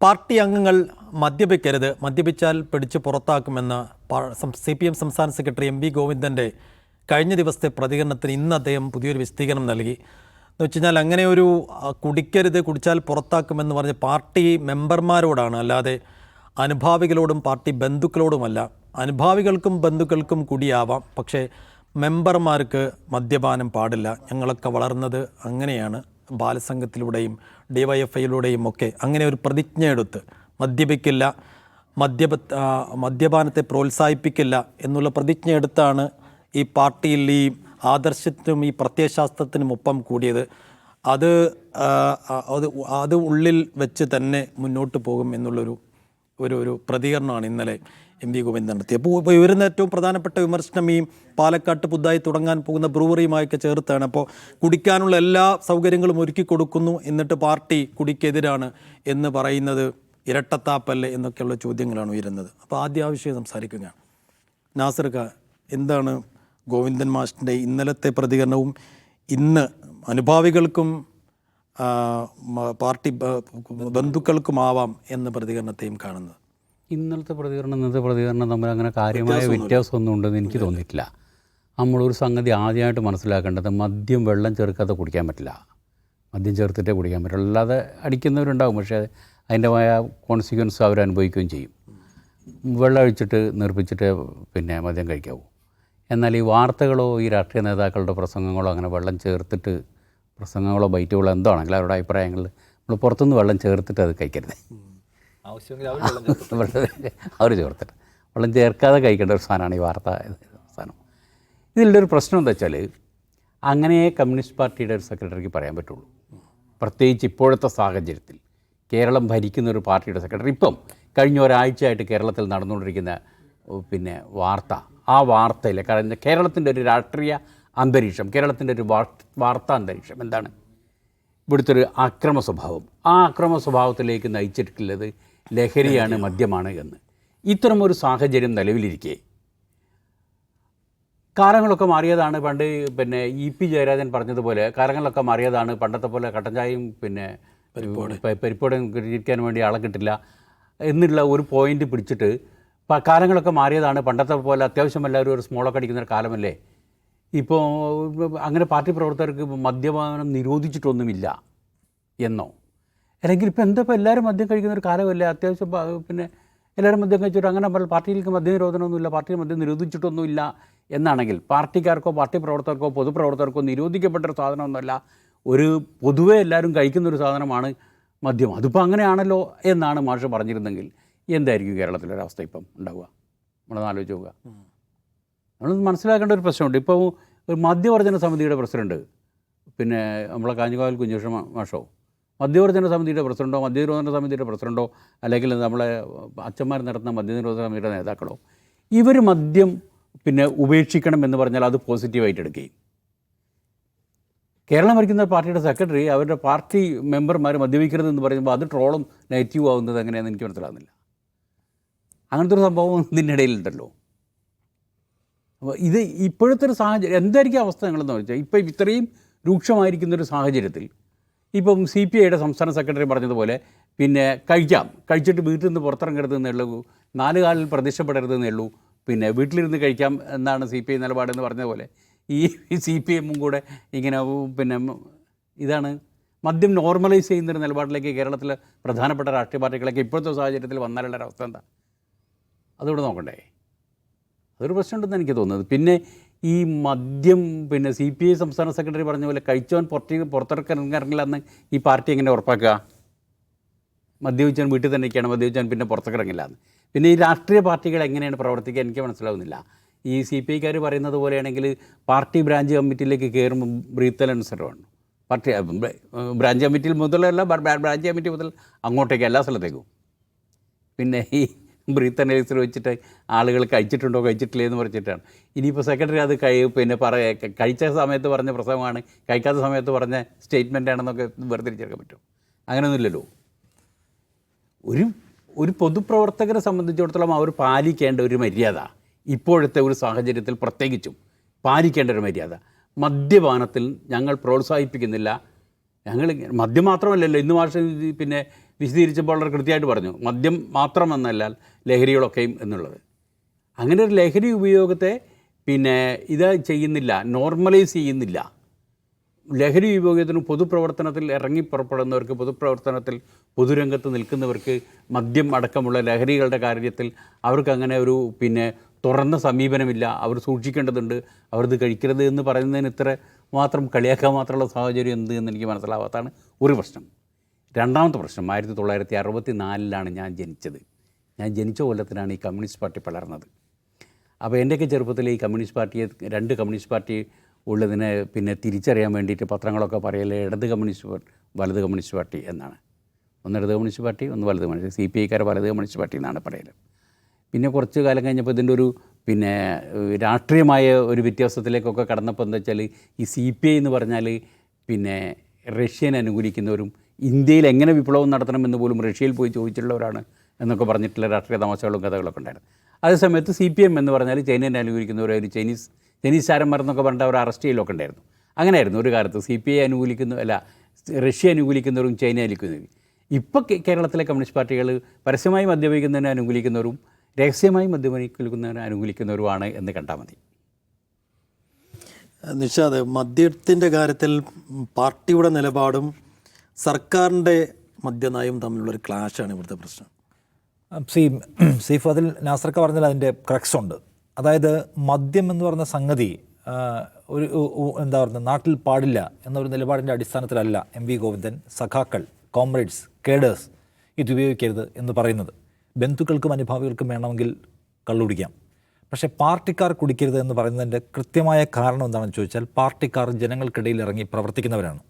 Party അംഗങ്ങൾ മദ്യപിക്കരുത് മദ്യപിച്ചാൽ പിടിച്ച് പുറത്താക്കുമെന്ന് സി പി എം സംസ്ഥാന സെക്രട്ടറി എം വി ഗോവിന്ദന്റെ കഴിഞ്ഞ ദിവസത്തെ പ്രതികരണത്തിന് ഇന്ന് അദ്ദേഹം പുതിയൊരു വിശദീകരണം നൽകി. എന്ന് വെച്ച് കഴിഞ്ഞാൽ അങ്ങനെ ഒരു കുടിക്കരുത് കുടിച്ചാൽ പുറത്താക്കുമെന്ന് പറഞ്ഞ് പാർട്ടി മെമ്പർമാരോടാണ് അല്ലാതെ അനുഭാവികളോടും പാർട്ടി ബന്ധുക്കളോടുമല്ല. അനുഭാവികൾക്കും ബന്ധുക്കൾക്കും കുടിയാവാം പക്ഷേ മെമ്പർമാർക്ക് മദ്യപാനം പാടില്ല. ഞങ്ങളൊക്കെ വളർന്നത് അങ്ങനെയാണ്. ബാലസംഘത്തിലൂടെയും ഡിവൈഎഫ്ഐയിലൂടെയും ഒക്കെ അങ്ങനെ ഒരു പ്രതിജ്ഞ എടുത്ത് മദ്യപിക്കില്ല മദ്യപ മദ്യപാനത്തെ പ്രോത്സാഹിപ്പിക്കില്ല എന്നുള്ള പ്രതിജ്ഞ എടുത്താണ് ഈ പാർട്ടിയിൽ ഈ ആദർശത്തിനും ഈ പ്രത്യയശാസ്ത്രത്തിനും ഒപ്പം കൂടിയത്. അത് അത് അത് ഉള്ളിൽ വെച്ച് തന്നെ മുന്നോട്ട് പോകും എന്നുള്ളൊരു ഒരു ഒരു പ്രതികരണമാണ് ഇന്നലെ എം വി ഗോവിന്ദൻ നടത്തി അപ്പോൾ ഇവരുന്ന ഏറ്റവും പ്രധാനപ്പെട്ട വിമർശനം ഈ പാലക്കാട്ട് പുതുതായി തുടങ്ങാൻ പോകുന്ന ബ്രൂവറിയുമായൊക്കെ ചേർത്താണ്. അപ്പോൾ കുടിക്കാനുള്ള എല്ലാ സൗകര്യങ്ങളും ഒരുക്കി കൊടുക്കുന്നു എന്നിട്ട് പാർട്ടി കുടിക്കെതിരാണ് എന്ന് പറയുന്നത് ഇരട്ടത്താപ്പല്ലേ എന്നൊക്കെയുള്ള ചോദ്യങ്ങളാണ് ഉയരുന്നത്. അപ്പോൾ ആദ്യ ആവശ്യം സംസാരിക്കുകയാണ് നാസർക്ക എന്താണ് ഗോവിന്ദൻ മാഷിന്റെ ഇന്നലത്തെ പ്രതികരണവും ഇന്ന് അനുഭാവികൾക്കും പാർട്ടി ബന്ധുക്കൾക്കുമാവാം എന്ന പ്രതികരണത്തെയും കാണുന്നത്? ഇന്നലത്തെ പ്രതികരണം ഇന്നത്തെ പ്രതികരണം തമ്മിൽ അങ്ങനെ കാര്യമായ വ്യത്യാസമൊന്നും ഉണ്ടെന്ന് എനിക്ക് തോന്നിയിട്ടില്ല. നമ്മളൊരു സംഗതി ആദ്യമായിട്ട് മനസ്സിലാക്കേണ്ടത് മദ്യം വെള്ളം ചേർക്കാതെ കുടിക്കാൻ പറ്റില്ല. മദ്യം ചേർത്തിട്ടേ കുടിക്കാൻ പറ്റില്ല അല്ലാതെ അടിക്കുന്നവരുണ്ടാകും പക്ഷേ അതിന്റെതായ കോൺസിക്വൻസ് അവർ അനുഭവിക്കുകയും ചെയ്യും. വെള്ളം ഒഴിച്ചിട്ട് നിർപ്പിച്ചിട്ട് പിന്നെ മദ്യം കഴിക്കാവൂ. എന്നാൽ ഈ വാർത്തകളോ ഈ രാഷ്ട്രീയ നേതാക്കളുടെ പ്രസംഗങ്ങളോ അങ്ങനെ വെള്ളം ചേർത്തിട്ട് പ്രസംഗങ്ങളോ ബൈറ്റുകളോ എന്തോ ആണെങ്കിലും അവരുടെ അഭിപ്രായങ്ങളിൽ നമ്മൾ പുറത്തുനിന്ന് വെള്ളം ചേർത്തിട്ട് അത് കഴിക്കരുത്. അവർ ചേർത്തിട്ട്. വെള്ളം ചേർക്കാതെ കഴിക്കേണ്ട ഒരു സാധനമാണ് ഈ വാർത്ത സാധനം. ഇതിലുള്ള ഒരു പ്രശ്നം എന്താ വെച്ചാൽ അങ്ങനെ കമ്മ്യൂണിസ്റ്റ് പാർട്ടിയുടെ ഒരു സെക്രട്ടറിക്ക് പറയാൻ പറ്റുള്ളൂ. പ്രത്യേകിച്ച് ഇപ്പോഴത്തെ സാഹചര്യത്തിൽ കേരളം ഭരിക്കുന്ന ഒരു പാർട്ടിയുടെ സെക്രട്ടറി. ഇപ്പം കഴിഞ്ഞ ഒരാഴ്ചയായിട്ട് കേരളത്തിൽ നടന്നുകൊണ്ടിരിക്കുന്ന പിന്നെ വാർത്ത. ആ വാർത്തയിൽ കാരണം കേരളത്തിന്റെ ഒരു രാഷ്ട്രീയ അന്തരീക്ഷം കേരളത്തിന്റെ ഒരു വാർത്താ അന്തരീക്ഷം എന്താണ്? ഇവിടുത്തെ ഒരു അക്രമ സ്വഭാവം. ആ അക്രമ സ്വഭാവത്തിലേക്ക് നയിച്ചിട്ടുള്ളത് ലഹരിയാണ് മദ്യമാണ് എന്ന്. ഇത്തരം ഒരു സാഹചര്യം നിലവിലിരിക്കെ. കാലങ്ങളൊക്കെ മാറിയതാണ് പണ്ട് പിന്നെ ഇ പി ജയരാജൻ പറഞ്ഞതുപോലെ കാലങ്ങളൊക്കെ മാറിയതാണ്. പണ്ടത്തെ പോലെ കട്ടഞ്ചായും പിന്നെ പരിപ്പോടയും ഇരിക്കാൻ വേണ്ടി ആളെ കിട്ടില്ല എന്നുള്ള ഒരു പോയിന്റ് പിടിച്ചിട്ട് കാലങ്ങളൊക്കെ മാറിയതാണ്. പണ്ടത്തെ പോലെ അത്യാവശ്യം എല്ലാവരും ഒരു സ്മോളൊക്കെ അടിക്കുന്ന ഒരു കാലമല്ലേ? ഇപ്പോൾ അങ്ങനെ പാർട്ടി പ്രവർത്തകർക്ക് മദ്യപാനം നിരോധിച്ചിട്ടൊന്നുമില്ല എന്നോ? അല്ലെങ്കിൽ ഇപ്പോൾ എന്താ ഇപ്പോൾ എല്ലാവരും മദ്യം കഴിക്കുന്ന ഒരു കാലമല്ലേ? അത്യാവശ്യം പിന്നെ എല്ലാവരും മദ്യം കഴിച്ചിട്ട് അങ്ങനെ പറഞ്ഞാൽ പാർട്ടിയിലേക്ക് മദ്യ നിരോധനമൊന്നുമില്ല പാർട്ടിയിൽ മദ്യം നിരോധിച്ചിട്ടൊന്നുമില്ല എന്നാണെങ്കിൽ പാർട്ടിക്കാർക്കോ പാർട്ടി പ്രവർത്തകർക്കോ പൊതുപ്രവർത്തകർക്കോ നിരോധിക്കപ്പെട്ട ഒരു സാധനമൊന്നുമല്ല. ഒരു പൊതുവെ എല്ലാവരും കഴിക്കുന്ന ഒരു സാധനമാണ് മദ്യം. അതിപ്പോൾ അങ്ങനെയാണല്ലോ എന്നാണ് മാഷ് പറഞ്ഞിരുന്നെങ്കിൽ എന്തായിരിക്കും കേരളത്തിലെ ഒരവസ്ഥ ഇപ്പം ഉണ്ടാവുക? നമ്മളൊന്ന് ആലോചിച്ച് നോക്കുക. നമ്മൾ മനസ്സിലാക്കേണ്ട ഒരു പ്രശ്നമുണ്ട്. ഇപ്പോൾ ഒരു മദ്യവർജന സമിതിയുടെ പ്രസിഡന്റ് പിന്നെ നമ്മളെ കാഞ്ഞുകാവൽ കുഞ്ഞുഷ മാഷോ മദ്യവർജന സമിതിയുടെ പ്രസിഡന്റോ മദ്യനിരോധന സമിതിയുടെ പ്രസിഡന്റോ അല്ലെങ്കിൽ നമ്മളെ അച്ഛന്മാർ നടത്തുന്ന മദ്യനിരോധന സമിതിയുടെ നേതാക്കളോ ഇവർ മദ്യം പിന്നെ ഉപേക്ഷിക്കണം എന്ന് പറഞ്ഞാൽ അത് പോസിറ്റീവായിട്ട് എടുക്കുകയും. കേരളം ഭരിക്കുന്ന പാർട്ടിയുടെ സെക്രട്ടറി അവരുടെ പാർട്ടി മെമ്പർമാർ മദ്യപിക്കരുത് എന്ന് പറയുമ്പോൾ അത് ട്രോളും നെഗറ്റീവ് ആവുന്നത് എങ്ങനെയാണെന്ന് എനിക്ക് മനസ്സിലാകുന്നില്ല അങ്ങനത്തെ ഒരു സംഭവം ഇതിന്റെ ഇടയിലുണ്ടല്ലോ. അപ്പോൾ ഇത് ഇപ്പോഴത്തെ ഒരു സാഹചര്യം എന്തായിരിക്കും അവസ്ഥ നിങ്ങളെന്ന് വെച്ചാൽ ഇപ്പം ഇത്രയും രൂക്ഷമായിരിക്കുന്ന ഒരു സാഹചര്യത്തിൽ ഇപ്പം സി പി ഐയുടെ സംസ്ഥാന സെക്രട്ടറി പറഞ്ഞതുപോലെ പിന്നെ കഴിക്കാം. കഴിച്ചിട്ട് വീട്ടിൽ നിന്ന് പുറത്തിറങ്ങരുതെന്നേ ഉള്ളൂ നാല് കാലിൽ പ്രത്യക്ഷപ്പെടരുതെന്നേ ഉള്ളൂ പിന്നെ വീട്ടിലിരുന്ന് കഴിക്കാം എന്നാണ് സി പി ഐ നിലപാടെന്ന് പറഞ്ഞതുപോലെ. ഈ സി പി എമ്മും കൂടെ ഇങ്ങനെ പിന്നെ ഇതാണ്. മദ്യം നോർമലൈസ് ചെയ്യുന്നൊരു നിലപാടിലേക്ക് കേരളത്തിലെ പ്രധാനപ്പെട്ട രാഷ്ട്രീയ പാർട്ടികളൊക്കെ ഇപ്പോഴത്തെ സാഹചര്യത്തിൽ വന്നാലുള്ള ഒരു അവസ്ഥ എന്താ? അതുകൂടെ നോക്കണ്ടേ. അതൊരു പ്രശ്നമുണ്ടെന്ന് എനിക്ക് തോന്നുന്നത്. പിന്നെ ഈ മദ്യം പിന്നെ സി പി ഐ സംസ്ഥാന സെക്രട്ടറി പറഞ്ഞ പോലെ കഴിച്ചവൻ പുറത്തേക്ക് പുറത്തിറക്കിറങ്ങില്ല എന്ന് ഈ പാർട്ടി എങ്ങനെ ഉറപ്പാക്കുക? മദ്യപിച്ചവൻ വീട്ടിൽ തന്നെ ഇരിക്കുകയാണ് മദ്യപിച്ചാൻ പിന്നെ പുറത്തേക്ക് എന്ന് പിന്നെ ഈ രാഷ്ട്രീയ പാർട്ടികൾ എങ്ങനെയാണ് പ്രവർത്തിക്കുക എനിക്ക് മനസ്സിലാവുന്നില്ല. ഈ സി പി ഐക്കാർ പറയുന്നത് പോലെയാണെങ്കിൽ പാർട്ടി ബ്രാഞ്ച് കമ്മിറ്റിയിലേക്ക് കയറുമ്പോൾ ബ്രീത്തൽ അനുസരണമാണ്. പാർട്ടി ബ്രാഞ്ച് കമ്മിറ്റിയിൽ മുതലല്ല ബ്രാഞ്ച് കമ്മിറ്റി മുതൽ അങ്ങോട്ടേക്ക് എല്ലാ സ്ഥലത്തേക്കും. പിന്നെ ഈ ബ്രീത്ത് അനലൈസർ വെച്ചിട്ട് ആളുകൾ കഴിച്ചിട്ടുണ്ടോ കഴിച്ചിട്ടില്ലേ എന്ന് പറഞ്ഞിട്ടാണ്. ഇനിയിപ്പോൾ സെക്രട്ടറി അത് കഴി പിന്നെ പറ കഴിച്ച സമയത്ത് പറഞ്ഞ പ്രസവമാണ് കഴിക്കാത്ത സമയത്ത് പറഞ്ഞ സ്റ്റേറ്റ്മെന്റ് ആണെന്നൊക്കെ വേർതിരിച്ചെടുക്കാൻ പറ്റും. അങ്ങനെയൊന്നുമില്ലല്ലോ. ഒരു ഒരു പൊതുപ്രവർത്തകരെ സംബന്ധിച്ചിടത്തോളം അവർ പാലിക്കേണ്ട ഒരു മര്യാദ ഇപ്പോഴത്തെ ഒരു സാഹചര്യത്തിൽ പ്രത്യേകിച്ചും പാലിക്കേണ്ട ഒരു മര്യാദ. മദ്യപാനത്തിൽ ഞങ്ങൾ പ്രോത്സാഹിപ്പിക്കുന്നില്ല. ഞങ്ങൾ മദ്യം മാത്രമല്ലല്ലോ ഇന്ന് മാഷ് പിന്നെ വിശദീകരിച്ചപ്പോൾ വളരെ കൃത്യമായിട്ട് പറഞ്ഞു മദ്യം മാത്രം എന്നല്ലാൽ ലഹരികളൊക്കെയും എന്നുള്ളത്. അങ്ങനെ ഒരു ലഹരി ഉപയോഗത്തെ പിന്നെ ഇത് ചെയ്യുന്നില്ല നോർമലൈസ് ചെയ്യുന്നില്ല. ലഹരി ഉപയോഗത്തിന് പൊതുപ്രവർത്തനത്തിൽ ഇറങ്ങി പുറപ്പെടുന്നവർക്ക് പൊതുപ്രവർത്തനത്തിൽ പൊതുരംഗത്ത് നിൽക്കുന്നവർക്ക് മദ്യം അടക്കമുള്ള ലഹരികളുടെ കാര്യത്തിൽ അവർക്ക് അങ്ങനെ ഒരു പിന്നെ തുറന്ന സമീപനമില്ല. അവർ സൂക്ഷിക്കേണ്ടതുണ്ട് അവരത് കഴിക്കരുത് എന്ന് പറയുന്നതിന് ഇത്ര മാത്രം കളിയാക്കാൻ മാത്രമുള്ള സാഹചര്യം എന്ത് എന്ന് എനിക്ക് മനസ്സിലാവാത്തതാണ് ഒരു പ്രശ്നം. രണ്ടാമത്തെ പ്രശ്നം ആയിരത്തി തൊള്ളായിരത്തി അറുപത്തി നാലിലാണ് ഞാൻ ജനിച്ചത്. ഞാൻ ജനിച്ച കൊല്ലത്തിലാണ് ഈ കമ്മ്യൂണിസ്റ്റ് പാർട്ടി പിളർന്നത്. അപ്പോൾ എന്റെയൊക്കെ ചെറുപ്പത്തിൽ ഈ കമ്മ്യൂണിസ്റ്റ് പാർട്ടിയെ രണ്ട് കമ്മ്യൂണിസ്റ്റ് പാർട്ടി ഉള്ളതിനെ പിന്നെ തിരിച്ചറിയാൻ വേണ്ടിയിട്ട് പത്രങ്ങളൊക്കെ പറയൽ ഇടത് കമ്മ്യൂണിസ്റ്റ് പാർട്ടി വലത് കമ്മ്യൂണിസ്റ്റ് പാർട്ടി എന്നാണ്. ഒന്ന് ഇടത് കമ്മ്യൂണിസ്റ്റ് പാർട്ടി ഒന്ന് വലത് കമ്മ്യൂണിസ്റ്റ് സി പി ഐക്കാർ വലത് കമ്മ്യൂണിസ്റ്റ് പാർട്ടി എന്നാണ് പറയൽ പിന്നെ കുറച്ച് കാലം കഴിഞ്ഞപ്പോൾ ഇതിന്റെ ഒരു പിന്നെ രാഷ്ട്രീയമായ ഒരു വ്യത്യാസത്തിലേക്കൊക്കെ കടന്നപ്പോൾ എന്താ വെച്ചാൽ ഈ സി പി ഐ എന്ന് പറഞ്ഞാൽ പിന്നെ റഷ്യനെ അനുകൂലിക്കുന്നവരും ഇന്ത്യയിൽ എങ്ങനെ വിപ്ലവം നടത്തണമെന്ന് പോലും റഷ്യയിൽ പോയി ചോദിച്ചിട്ടുള്ളവരാണ് എന്നൊക്കെ പറഞ്ഞിട്ടുള്ള രാഷ്ട്രീയ തമാശകളും കഥകളൊക്കെ ഉണ്ടായിരുന്നു. അതേസമയത്ത് സി പി എം എന്ന് പറഞ്ഞാൽ ചൈനയെ അനുകൂലിക്കുന്നവർ ഒരു ചൈനീസ് ചൈനീസ് ചാരന്മാർ എന്നൊക്കെ പറഞ്ഞിട്ട് അവർ അറസ്റ്റ് ചെയ്യലൊക്കെ ഉണ്ടായിരുന്നു. അങ്ങനെയായിരുന്നു ഒരു കാലത്ത് സി പി ഐ അനുകൂലിക്കുന്ന അല്ല റഷ്യ അനുകൂലിക്കുന്നവരും ചൈന അനുകൂലിക്കുന്നവരും. ഇപ്പോൾ കേരളത്തിലെ കമ്മ്യൂണിസ്റ്റ് പാർട്ടികൾ പരസ്യമായി മദ്യപിക്കുന്നതിനെ അനുകൂലിക്കുന്നവരും രഹസ്യമായി മദ്യപിക്കുന്നതിനെ അനുകൂലിക്കുന്നവരുമാണ് എന്ന് കണ്ടാൽ മതി. നിഷാദ് മദ്യത്തിന്റെ കാര്യത്തിൽ പാർട്ടിയുടെ നിലപാടും സർക്കാരിന്റെ മദ്യനയം തമ്മിലുള്ളൊരു ക്ലാഷാണ് ഇവിടുത്തെ പ്രശ്നം. സി സീഫ് അതിൽ നാസർക്ക പറഞ്ഞാൽ അതിന്റെ ക്രക്സ് ഉണ്ട്. അതായത് മദ്യം എന്ന് പറയുന്ന സംഗതി ഒരു എന്താ പറയുക നാട്ടിൽ പാടില്ല എന്നൊരു നിലപാടിന്റെ അടിസ്ഥാനത്തിലല്ല എം വി ഗോവിന്ദൻ സഖാക്കൾ കോംറേഡ്സ് കേഡേഴ്സ് ഇത് ഉപയോഗിക്കരുത് എന്ന് പറയുന്നത്. ബന്ധുക്കൾക്കും അനുഭാവികൾക്കും വേണമെങ്കിൽ കള്ളുപിടിക്കാം പക്ഷേ പാർട്ടിക്കാർ കുടിക്കരുത് എന്ന് പറയുന്നതിന്റെ കൃത്യമായ കാരണം എന്താണെന്ന് ചോദിച്ചാൽ പാർട്ടിക്കാർ ജനങ്ങൾക്കിടയിൽ ഇറങ്ങി പ്രവർത്തിക്കുന്നവരാണ്.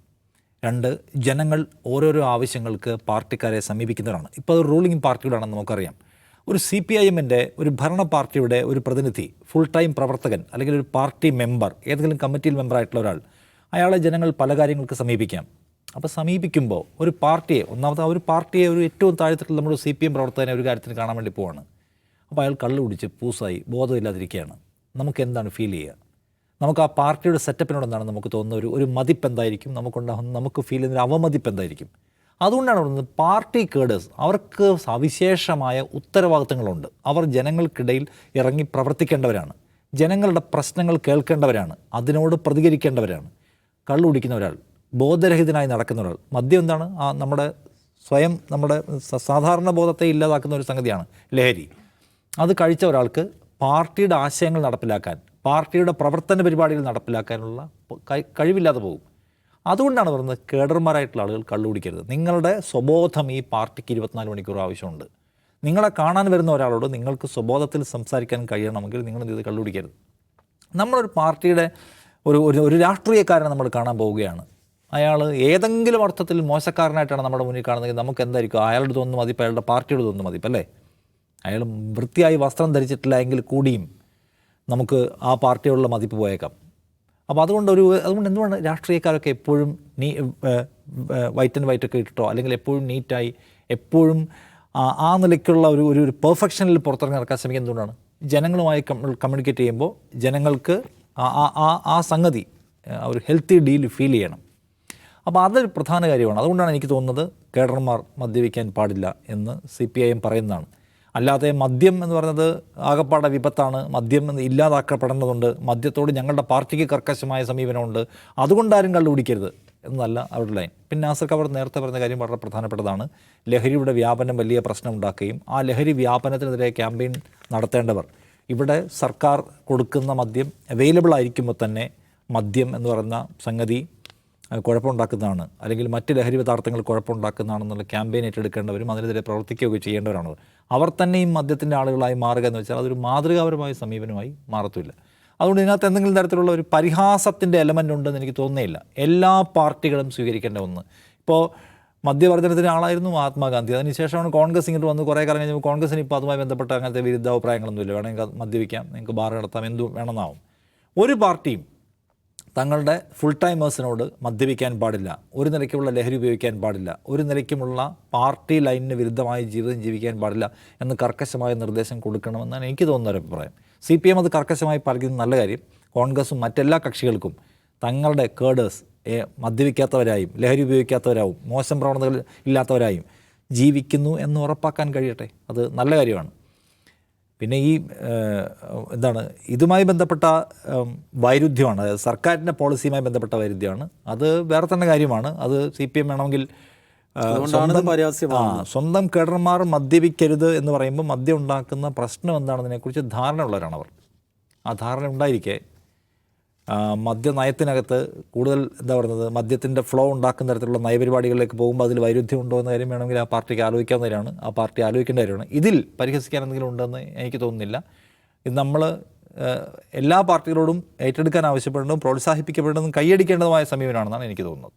രണ്ട് ജനങ്ങൾ ഓരോരോ ആവശ്യങ്ങൾക്ക് പാർട്ടിക്കാരെ സമീപിക്കുന്നവരാണ്. ഇപ്പോൾ അത് റൂളിംഗ് പാർട്ടികളാണെന്ന് നമുക്കറിയാം. ഒരു സി പി ഐ എമ്മിന്റെ ഒരു ഭരണ പാർട്ടിയുടെ ഒരു പ്രതിനിധി ഫുൾ ടൈം പ്രവർത്തകൻ അല്ലെങ്കിൽ ഒരു പാർട്ടി മെമ്പർ ഏതെങ്കിലും കമ്മിറ്റിയിൽ മെമ്പറായിട്ടുള്ള ഒരാൾ അയാളെ ജനങ്ങൾ പല കാര്യങ്ങൾക്ക് സമീപിക്കാം. അപ്പോൾ സമീപിക്കുമ്പോൾ ഒരു പാർട്ടിയെ ഒന്നാമത് ആ ഒരു പാർട്ടിയെ ഒരു ഏറ്റവും താഴ്ത്തിട്ടുള്ള നമ്മുടെ സി പി എം പ്രവർത്തകനെ ഒരു കാര്യത്തിന് കാണാൻ വേണ്ടി പോവാണ്. അപ്പോൾ അയാൾ കള്ളു കുടിച്ച് പൂസായി ബോധമില്ലാതിരിക്കുകയാണ്. നമുക്ക് എന്താണ് ഫീൽ ചെയ്യുക? നമുക്ക് ആ പാർട്ടിയുടെ സെറ്റപ്പിനോട് എന്താണ് നമുക്ക് തോന്നുന്ന ഒരു ഒരു മതിപ്പ് എന്തായിരിക്കും? നമുക്കുണ്ടാകുന്ന നമുക്ക് ഫീൽ ചെയ്യുന്ന ഒരു അവമതിപ്പ് എന്തായിരിക്കും? അതുകൊണ്ടാണ് പറയുന്നത് പാർട്ടി കേഡേഴ്സ് അവർക്ക് സവിശേഷമായ ഉത്തരവാദിത്തങ്ങളുണ്ട്. അവർ ജനങ്ങൾക്കിടയിൽ ഇറങ്ങി പ്രവർത്തിക്കേണ്ടവരാണ്. ജനങ്ങളുടെ പ്രശ്നങ്ങൾ കേൾക്കേണ്ടവരാണ്. അതിനോട് പ്രതികരിക്കേണ്ടവരാണ്. കള്ളു കുടിക്കുന്ന ഒരാൾ ബോധരഹിതനായി നടക്കുന്ന ഒരാൾ. മദ്യം എന്താണ്? ആ നമ്മുടെ സ്വയം നമ്മുടെ സാധാരണ ബോധത്തെ ഇല്ലാതാക്കുന്ന ഒരു സംഗതിയാണ് ലഹരി. അത് കഴിച്ച ഒരാൾക്ക് പാർട്ടിയുടെ ആശയങ്ങൾ നടപ്പിലാക്കാൻ പാർട്ടിയുടെ പ്രവർത്തന പരിപാടികൾ നടപ്പിലാക്കാനുള്ള കഴിവില്ലാതെ പോകും. അതുകൊണ്ടാണ് പറയുന്നത് കേഡർമാരായിട്ടുള്ള ആളുകൾ കള്ളുപിടിക്കരുത് നിങ്ങളുടെ സ്വബോധം ഈ പാർട്ടിക്ക് ഇരുപത്തിനാല് മണിക്കൂർ ആവശ്യമുണ്ട്. നിങ്ങളെ കാണാൻ വരുന്ന ഒരാളോട് നിങ്ങൾക്ക് സ്വബോധത്തിൽ സംസാരിക്കാൻ കഴിയണമെങ്കിൽ നിങ്ങൾ ഇത് കള്ളുപിടിക്കരുത് നമ്മളൊരു പാർട്ടിയുടെ ഒരു ഒരു രാഷ്ട്രീയക്കാരനെ നമ്മൾ കാണാൻ പോവുകയാണ്. അയാൾ ഏതെങ്കിലും അർത്ഥത്തിൽ മോശക്കാരനായിട്ടാണ് നമ്മുടെ മുന്നിൽ കാണുന്നതെങ്കിൽ നമുക്ക് എന്തായിരിക്കും? അയാളുടെ തോന്നുന്നു മതിപ്പ് അയാളുടെ പാർട്ടിയുടെ തോന്നുന്നു മതിപ്പ് അല്ലേ? അയാൾ വൃത്തിയായി വസ്ത്രം ധരിച്ചിട്ടില്ല എങ്കിൽ കൂടിയും നമുക്ക് ആ പാർട്ടിയോടുള്ള മതിപ്പ് പോയേക്കാം. അപ്പോൾ അതുകൊണ്ട് ഒരു അതുകൊണ്ട് എന്തുകൊണ്ട് രാഷ്ട്രീയക്കാരൊക്കെ എപ്പോഴും നീ വൈറ്റ് ആൻഡ് വൈറ്റ് ഒക്കെ ഇട്ടിട്ടോ അല്ലെങ്കിൽ എപ്പോഴും നീറ്റായി എപ്പോഴും ആ- നിലയ്ക്കുള്ള ഒരു ഒരു പെർഫെക്ഷനിൽ പുറത്തിറങ്ങി നടക്കാൻ ശ്രമിക്കുന്നത് എന്തുകൊണ്ടാണ്? ജനങ്ങളുമായി കമ്മ്യൂണിക്കേറ്റ് ചെയ്യുമ്പോൾ ജനങ്ങൾക്ക് ആ- ആ ആ സംഗതി ഒരു ഹെൽത്തി ഡീൽ ഫീൽ ചെയ്യണം. അപ്പോൾ അതൊരു പ്രധാന കാര്യമാണ്. അതുകൊണ്ടാണ് എനിക്ക് തോന്നുന്നത് കേഡർമാർ മദ്യപിക്കാൻ പാടില്ല എന്ന് സി പി ഐ എം പറയുന്നതാണ്. അല്ലാതെ മദ്യം എന്ന് പറയുന്നത് ആകപ്പാടെ വിപത്താണ്. മദ്യം ഇല്ലാതാക്കപ്പെടേണ്ടതുണ്ട്. മദ്യത്തോട് ഞങ്ങളുടെ പാർട്ടിക്ക് കർക്കശമായ സമീപനമുണ്ട്. അതുകൊണ്ടാരും കള്ളുപിടിക്കരുത് എന്നല്ല അവരുടെ ലൈൻ പിന്നെ നാസർ കവർ നേരത്തെ പറഞ്ഞ കാര്യം വളരെ പ്രധാനപ്പെട്ടതാണ്. ലഹരിയുടെ വ്യാപനം വലിയ പ്രശ്നം ഉണ്ടാക്കുകയും ആ ലഹരി വ്യാപനത്തിനെതിരെ ക്യാമ്പയിൻ നടത്തേണ്ടവർ ഇവിടെ സർക്കാർ കൊടുക്കുന്ന മദ്യം അവൈലബിൾ ആയിരിക്കുമ്പോൾ തന്നെ മദ്യം എന്ന് പറയുന്ന സംഗതി കുഴപ്പമുണ്ടാക്കുന്നതാണ്. അല്ലെങ്കിൽ മറ്റ് ലഹരി പദാർത്ഥങ്ങൾ കുഴപ്പമുണ്ടാക്കുന്നതാണെന്നുള്ള ക്യാമ്പയിൻ ഏറ്റെടുക്കേണ്ടവരും അതിനെതിരെ പ്രവർത്തിക്കുകയൊക്കെ ചെയ്യേണ്ടവരാണ് അവർ തന്നെ ഈ മദ്യത്തിന്റെ ആളുകളായി മാറുക എന്ന് വെച്ചാൽ അതൊരു മാതൃകാപരമായ സമീപനമായി മാറത്തില്ല അതുകൊണ്ട് ഇതിനകത്ത് എന്തെങ്കിലും തരത്തിലുള്ള ഒരു പരിഹാസത്തിന്റെ എലമെന്റ് ഉണ്ടെന്ന് എനിക്ക് തോന്നുന്നില്ല. എല്ലാ പാർട്ടികളും സ്വീകരിക്കേണ്ട ഒന്ന്. ഇപ്പോൾ മദ്യവർജനത്തിന് ആളായിരുന്നു മഹാത്മാഗാന്ധി. അതിനുശേഷമാണ് കോൺഗ്രസ് ഇങ്ങോട്ട് വന്ന് കുറേ കാലം കഴിഞ്ഞപ്പോൾ കോൺഗ്രസിന് ഇപ്പോൾ അതുമായി ബന്ധപ്പെട്ട അങ്ങനത്തെ വിരുദ്ധാഭിപ്രായങ്ങളൊന്നുമില്ല. വേണമെങ്കിൽ മദ്യപിക്കാം. നിങ്ങൾക്ക് ബാർ നടത്താം. എന്തു വേണമെന്നാവും. ഒരു പാർട്ടിയും തങ്ങളുടെ ഫുൾ ടൈമേഴ്സിനോട് മദ്യപിക്കാൻ പാടില്ല. ഒരു നിലയ്ക്കുള്ള ലഹരി ഉപയോഗിക്കാൻ പാടില്ല. ഒരു നിലയ്ക്കുമുള്ള പാർട്ടി ലൈനിന് വിരുദ്ധമായ ജീവിതം ജീവിക്കാൻ പാടില്ല എന്ന് കർക്കശമായ നിർദ്ദേശം കൊടുക്കണമെന്നാണ് എനിക്ക് തോന്നുന്ന ഒരു അഭിപ്രായം. സി പി എം അത് കർക്കശമായി പറയുന്നത് നല്ല കാര്യം. കോൺഗ്രസും മറ്റെല്ലാ കക്ഷികൾക്കും തങ്ങളുടെ കേഡേഴ്സ് മദ്യപിക്കാത്തവരായും ലഹരി ഉപയോഗിക്കാത്തവരാവും മോശം പ്രവണതകൾ ഇല്ലാത്തവരായും ജീവിക്കുന്നു എന്ന് ഉറപ്പാക്കാൻ കഴിയട്ടെ. അത് നല്ല കാര്യമാണ്. പിന്നെ ഈ എന്താണ് ഇതുമായി ബന്ധപ്പെട്ട വൈരുദ്ധ്യമാണ്. സർക്കാരിന്റെ പോളിസിയുമായി ബന്ധപ്പെട്ട വൈരുദ്ധ്യമാണ്. അത് വേറെ തന്നെ കാര്യമാണ്. അത് സി പി എം വേണമെങ്കിൽ സ്വന്തം- കേഡർമാർ മദ്യപിക്കരുത് എന്ന് പറയുമ്പോൾ മദ്യം ഉണ്ടാക്കുന്ന പ്രശ്നം എന്താണെന്നതിനെക്കുറിച്ച് ധാരണ ഉള്ളവരാണ് അവർ ആ ധാരണ ഉണ്ടായിരിക്കെ മദ്യനയത്തിനകത്ത് കൂടുതൽ എന്താ പറയുന്നത് മദ്യത്തിന്റെ ഫ്ലോ ഉണ്ടാക്കുന്ന തരത്തിലുള്ള നയപരിപാടികളിലേക്ക് പോകുമ്പോൾ അതിൽ വൈരുദ്ധ്യം ഉണ്ടോ എന്ന കാര്യം വേണമെങ്കിൽ ആ പാർട്ടിക്ക് ആലോചിക്കാവുന്നതാണ് ആ പാർട്ടി ആലോചിക്കേണ്ട കാര്യമാണ്. ഇതിൽ പരിഹസിക്കാൻ എന്തെങ്കിലും ഉണ്ടെന്ന് എനിക്ക് തോന്നുന്നില്ല. ഇത് നമ്മൾ എല്ലാ പാർട്ടികളോടും ഏറ്റെടുക്കാൻ ആവശ്യപ്പെടേണ്ടതും പ്രോത്സാഹിപ്പിക്കപ്പെടേണ്ടതും കൈയടിക്കേണ്ടതുമായ സമീപനമാണെന്നാണ് എനിക്ക് തോന്നുന്നത്.